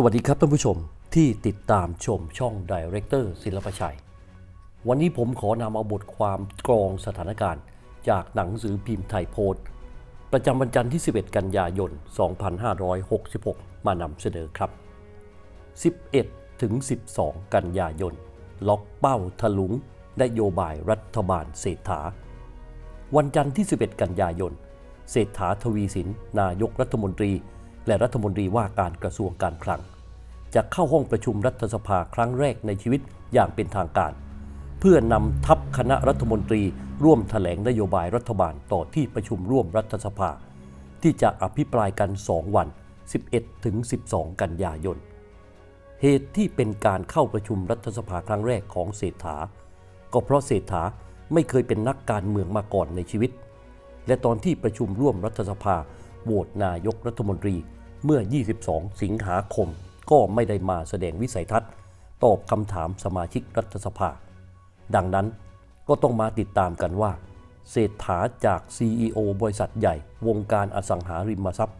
สวัสดีครับท่านผู้ชมที่ติดตามชมช่อง Director ศิลปชัย วันนี้ผมขอนำเอาบทความกรองสถานการณ์ จากหนังสือพิมพ์ไทยโพสต์ ประจำวันจันทร์ที่ 11 กันยายน 2566 มานำเสนอครับ 11 ถึง 12 กันยายน ล็อกเป้าถลุงนโยบายรัฐบาลเศรษฐา วันจันทร์ที่ 11 กันยายน เศรษฐาทวีสิน นายกรัฐมนตรี และรัฐมนตรีว่าการกระทรวงการคลัง จะเข้าห้องประชุมรัฐสภาครั้งแรกในชีวิตอย่างเป็นทางการ เพื่อนำทัพคณะรัฐมนตรีร่วมถแถลงนโยบายรัฐบาลต่อที่ประชุมร่วมรัฐสภา ที่จะอภิปรายกัน 2 วัน 11ถึง12 กันยายน เหตุที่เป็นการเข้าประชุมรัฐสภาครั้งแรกของเศรษฐา ก็เพราะเศรษฐาไม่เคยเป็นนักการเมืองมาก่อนในชีวิต และตอนที่ประชุมร่วมรัฐสภาโหวตนายกรัฐมนตรี เมื่อ 22 สิงหาคม ก็ไม่ได้มาแสดงวิสัยทัศน์ตอบคำถามสมาชิกรัฐสภา ดังนั้นก็ต้องมาติดตามกันว่า เศรษฐาจาก CEO บริษัทใหญ่ วงการอสังหาริมทรัพย์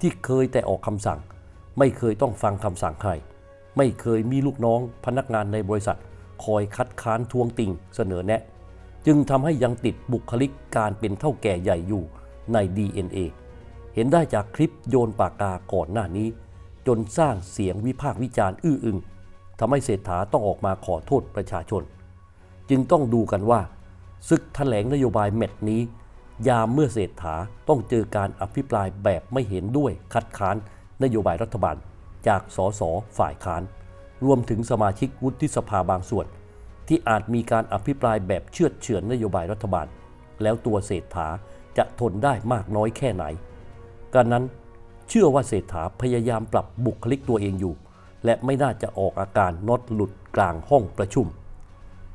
ที่เคยแต่ออกคำสั่ง ไม่เคยต้องฟังคำสั่งใคร ไม่เคยมีลูกน้องพนักงานในบริษัท คอยคัดค้านทวงติงเสนอแนะ จึงทำให้ยังติดบุคลิกการเป็นเท่าแก่ใหญ่อยู่ใน DNA เห็นได้จากคลิปโยนปากกาก่อนหน้านี้ จนสร้างเสียงวิพากษ์วิจารณ์อื้ออึงทำให้เศรษฐาต้องออกมาขอโทษประชาชน จึงต้องดูกันว่าศึกแถลงนโยบายเม็ดนี้ ยามเมื่อเศรษฐาต้องเจอการอภิปรายแบบไม่เห็นด้วยคัดค้านนโยบายรัฐบาล จากสสฝ่ายค้าน รวมถึงสมาชิกวุฒิสภาบางส่วน ที่อาจมีการอภิปรายแบบเชื่อเฉือนนโยบายรัฐบาล แล้วตัวเศรษฐาจะทนได้มากน้อยแค่ไหน การนั้นเชื่อว่าเศรษฐาพยายามปรับบุคลิกตัวเองอยู่ และไม่น่าจะออกอาการน็อตหลุดกลางห้องประชุม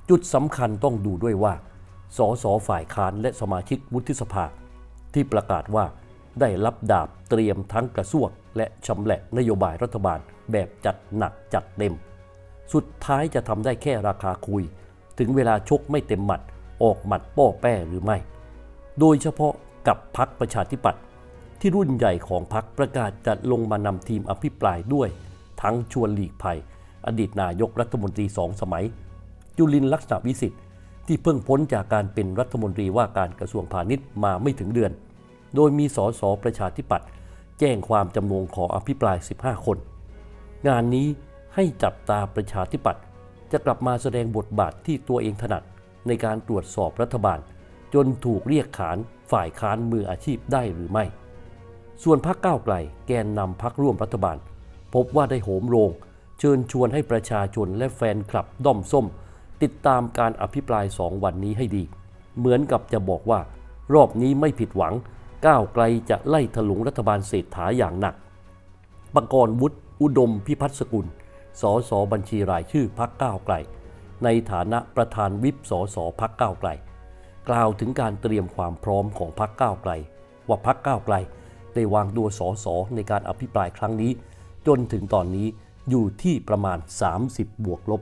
จุดสำคัญต้องดูด้วยว่า สสฝ่ายค้านและสมาชิกวุฒิสภา ที่ประกาศว่าได้รับดาบเตรียมทั้งกระซวกและชำแหละนโยบายรัฐบาลแบบจัดหนักจัดเต็ม สุดท้ายจะทำได้แค่ราคาคุย ถึงเวลาชกไม่เต็มหมัด ออกหมัดป้อแป้หรือไม่ โดยเฉพาะกับพักประชาธิปัตย์ ที่รุ่นใหญ่ของพักประกาศจะลงมานำทีมอภิปรายด้วย ทั้งชวนหลีกภัย อดีตนายกรัฐมนตรีสองสมัย จุลินลักษณะวิสิทธิ์ที่เพิ่งพ้นจากการเป็นรัฐมนตรีว่าการกระทรวงพาณิชย์มาไม่ถึงเดือน โดยมีสสประชาธิปัตย์แจ้งความจำนงขออภิปราย 15 คน งานนี้ให้จับตาประชาธิปัตย์จะกลับมาแสดงบทบาทที่ตัวเองถนัดในการตรวจสอบรัฐบาล จนถูกเรียกขานฝ่ายค้านมืออาชีพได้หรือไม่ ส่วนพรรคก้าวไกลแกนนำพรรคร่วมรัฐบาล พบว่าได้โหมโรง เชิญชวนให้ประชาชนและแฟนคลับด้อมส้ม ติดตามการอภิปรายสองวันนี้ให้ดี เหมือนกับจะบอกว่า รอบนี้ไม่ผิดหวัง ก้าวไกลจะไล่ถลุงรัฐบาลเศรษฐาอย่างหนักปกรณ์วุฒิอุดมพิพัฒน์สกุล สสบัญชีรายชื่อพักก้าวไกล ในฐานะประธานวิปสสพักก้าวไกล กล่าวถึงการเตรียมความพร้อมของพักก้าวไกล ว่าพักก้าวไกล ได้วางตัวสสในการอภิปรายครั้งนี้ จนถึงตอนนี้อยู่ที่ประมาณ 30 บวกลบ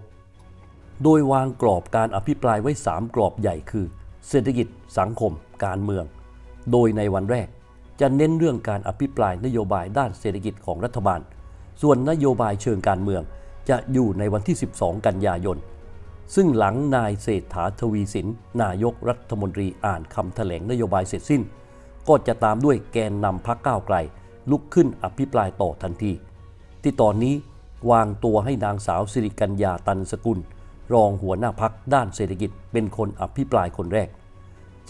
โดยวางกรอบการอภิปรายไว้ 3 กรอบใหญ่คือ เศรษฐกิจ สังคม การเมือง โดยในวันแรกจะเน้นเรื่องการอภิปรายนโยบายด้านเศรษฐกิจของรัฐบาล ส่วนนโยบายเชิงการเมืองจะอยู่ในวันที่ 12 กันยายน ซึ่งหลังนายเศรษฐาทวีสิน นายกรัฐมนตรีอ่านคำแถลงนโยบายเสร็จสิ้น ก็จะตามด้วยแกนนำพักก้าวไกล ลุกขึ้นอภิปรายต่อทันที ที่ตอนนี้วางตัวให้นางสาวสิริกัญญาตันสกุล รองหัวหน้าพักด้านเศรษฐกิจเป็นคนอภิปรายคนแรก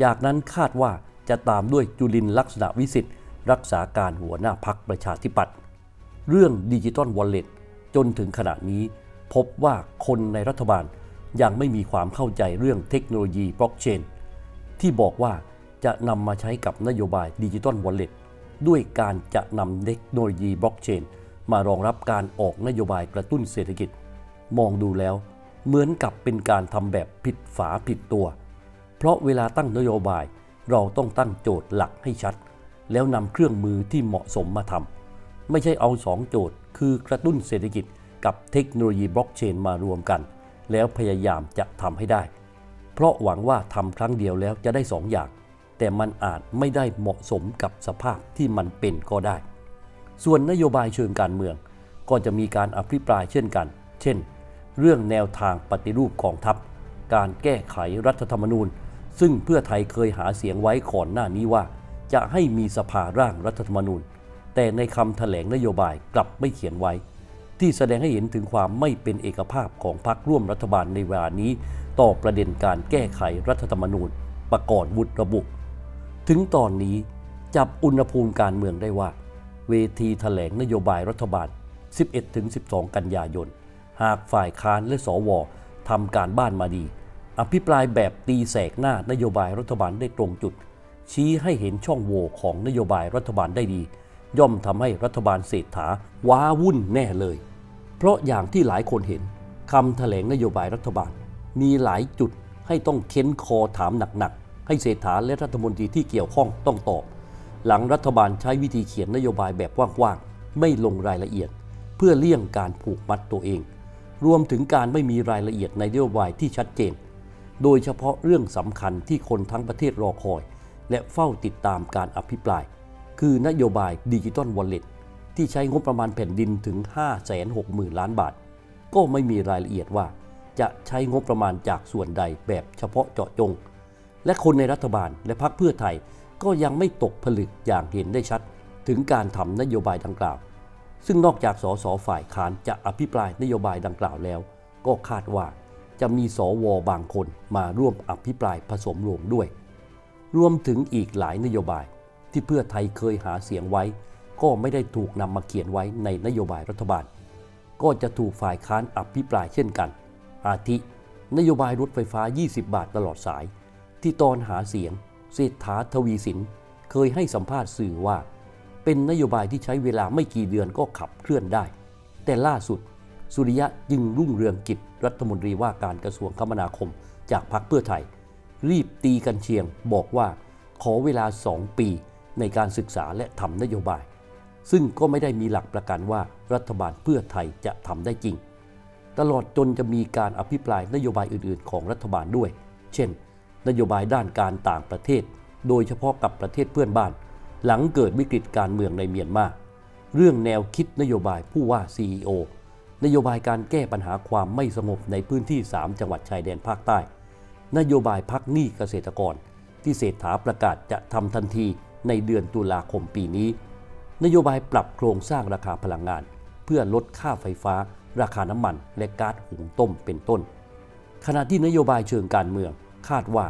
จากนั้นคาดว่าจะตามด้วยจุลินลักษณะวิสิทธิ์ รักษาการหัวหน้าพักประชาธิปัตย์เรื่องดิจิตอลวอลเล็ตจนถึงขณะนี้พบว่าคนในรัฐบาลยังไม่มีความเข้าใจเรื่องเทคโนโลยีบล็อกเชนที่บอกว่า จะนำมาใช้กับนโยบายดิจิตอลวอลเล็ตด้วยการจะนำเทคโนโลยีบล็อกเชนมารองรับการออกนโยบายกระตุ้นเศรษฐกิจ มองดูแล้ว เหมือนกับเป็นการทำแบบผิดฝาผิดตัว เพราะเวลาตั้งนโยบายเราต้องตั้งโจทย์หลักให้ชัด แล้วนำเครื่องมือที่เหมาะสมมาทำไม่ใช่เอาสองโจทย์ คือกระตุ้นเศรษฐกิจกับเทคโนโลยีบล็อกเชนมารวมกัน แล้วพยายามจะทำให้ได้ เพราะหวังว่าทำครั้งเดียวแล้วจะได้สองอย่าง แต่มันอาจไม่ได้เหมาะสมกับสภาพที่มันเป็นก็ได้ ส่วนนโยบายเชิงการเมืองก็จะมีการอภิปรายเช่นกัน เช่น เรื่องแนวทางปฏิรูปกองทัพ การแก้ไขรัฐธรรมนูญ ซึ่งเพื่อไทยเคยหาเสียงไว้ก่อนหน้านี้ว่า จะให้มีสภาร่างรัฐธรรมนูญ แต่ในคำแถลงนโยบายกลับไม่เขียนไว้ ที่แสดงให้เห็นถึงความไม่เป็นเอกภาพของพรรคร่วมรัฐบาลในเวลานี้ ต่อประเด็นการแก้ไขรัฐธรรมนูญ ประกอบวุฒระบุ ถึงตอนนี้จับอุณหภูมิการเมืองได้ว่า เวทีแถลงนโยบายรัฐบาล 11-12 กันยายน หากฝ่ายค้านและสวทำการบ้านมาดี อภิปรายแบบตีแสกหน้านโยบายรัฐบาลได้ตรงจุด ชี้ให้เห็นช่องโหว่ของนโยบายรัฐบาลได้ดี ย่อมทำให้รัฐบาลเศรษฐาว้าวุ่นแน่เลย เพราะอย่างที่หลายคนเห็นคำแถลงนโยบายรัฐบาล มีหลายจุดให้ต้องเค้นคอถามหนัก ให้เศรษฐาและรัฐมนตรีที่เกี่ยวข้องต้องตอบ หลังรัฐบาลใช้วิธีเขียนนโยบายแบบกว้างๆ ไม่ลงรายละเอียด เพื่อเลี่ยงการผูกมัดตัวเอง รวมถึงการไม่มีรายละเอียดในนโยบายที่ชัดเจน โดยเฉพาะเรื่องสำคัญที่คนทั้งประเทศรอคอย และเฝ้าติดตามการอภิปราย คือนโยบายดิจิตอลวอลเล็ตที่ใช้งบประมาณแผ่นดินถึง 560,000 ล้านบาท ก็ไม่มีรายละเอียดว่าจะใช้งบประมาณจากส่วนใดแบบเฉพาะเจาะจง และคนในรัฐบาลและพรรคเพื่อไทยก็ยังไม่ตกผลึกอย่างเห็นได้ชัด ถึงการทำนโยบายดังกล่าว ซึ่งนอกจากสสฝ่ายค้านจะอภิปรายนโยบายดังกล่าวแล้ว ก็คาดว่าจะมีสวบางคนมาร่วมอภิปรายผสมรวมด้วย รวมถึงอีกหลายนโยบายที่เพื่อไทยเคยหาเสียงไว้ ก็ไม่ได้ถูกนำมาเขียนไว้ในนโยบายรัฐบาล ก็จะถูกฝ่ายค้านอภิปรายเช่นกัน อาทิ นโยบายรถไฟฟ้า 20 บาทตลอดสาย ที่ตอนหาเสียงเศรษฐาทวีสินเคยให้สัมภาษณ์สื่อว่า เป็นนโยบายที่ใช้เวลาไม่กี่เดือนก็ขับเคลื่อนได้ แต่ล่าสุด สุริยะจึงรุ่งเรืองกิจรัฐมนตรีว่าการกระทรวงคมนาคม จากพรรคเพื่อไทย รีบตีกันเชียงบอกว่า ขอเวลา 2 ปีในการศึกษาและทำนโยบาย ซึ่งก็ไม่ได้มีหลักประกันว่ารัฐบาลเพื่อไทยจะทำได้จริง ตลอดจนจะมีการอภิปรายนโยบายอื่น ๆ ของรัฐบาลด้วย เช่น นโยบายด้านการต่างประเทศ โดยเฉพาะกับประเทศเพื่อนบ้าน หลังเกิดวิกฤตการเมืองในเมียนมา เรื่องแนวคิดนโยบายผู้ว่า CEO นโยบายการแก้ปัญหาความไม่สงบในพื้นที่ 3 จังหวัดชายแดนภาคใต้ นโยบายพักหนี้เกษตรกร ที่เศรษฐาประกาศจะทำทันทีในเดือนตุลาคมปีนี้ นโยบายปรับโครงสร้างราคาพลังงาน เพื่อลดค่าไฟฟ้า ราคาน้ำมัน และก๊าซหุงต้มเป็นต้น ขณะที่นโยบายเชิงการเมือง คาดว่า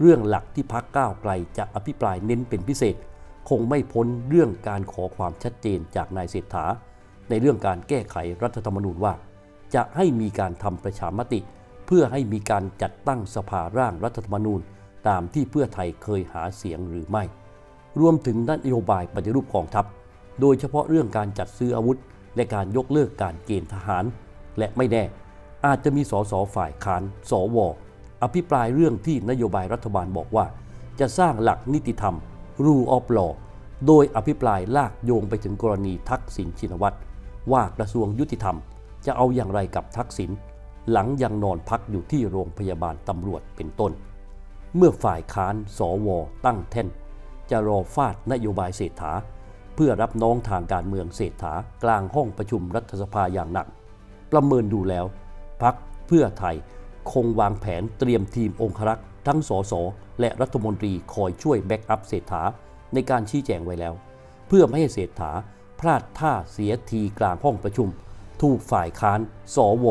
เรื่องหลักที่พักก้าวไกลจะอภิปรายเน้นเป็นพิเศษ คงไม่พ้นเรื่องการขอความชัดเจนจากนายเศรษฐา ในเรื่องการแก้ไขรัฐธรรมนูญว่า จะให้มีการทำประชามติ เพื่อให้มีการจัดตั้งสภาร่างรัฐธรรมนูญ ตามที่เพื่อไทยเคยหาเสียงหรือไม่ รวมถึงนโยบายปฏิรูปกองทัพ โดยเฉพาะเรื่องการจัดซื้ออาวุธ และการยกเลิกการเกณฑ์ทหาร และไม่แน่ อาจจะมีสสฝ่ายค้านสว อภิปรายเรื่องที่นโยบายรัฐบาลบอกว่า จะสร้างหลักนิติธรรม rule of law โดยอภิปรายลากโยงไปถึงกรณีทักษิณชินวัตรว่ากระทรวงยุติธรรม จะเอาอย่างไรกับทักษิณหลังยังนอนพักอยู่ที่โรงพยาบาลตำรวจเป็นต้น เมื่อฝ่ายค้านสวตั้งแท่น จะรอฟาดนโยบายเศรษฐา เพื่อรับน้องทางการเมืองเศรษฐากลางห้องประชุมรัฐสภาอย่างหนัก ประเมินดูแล้วพักเพื่อไทย คงวางแผนเตรียมทีมองครักษ์ทั้งสสและรัฐมนตรีคอยช่วยแบ็กอัพเศรษฐาในการชี้แจงไว้แล้ว เพื่อไม่ให้เศรษฐาพลาดท่าเสียทีกลางห้องประชุม ถูกฝ่ายค้านสว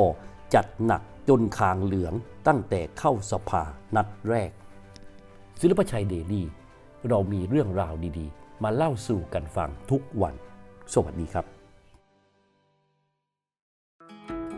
จัดหนักจนคางเหลืองตั้งแต่เข้าสภานัดแรก ศิลปชัยเดลี่ เรามีเรื่องราวดีๆ มาเล่าสู่กันฟังทุกวัน สวัสดีครับ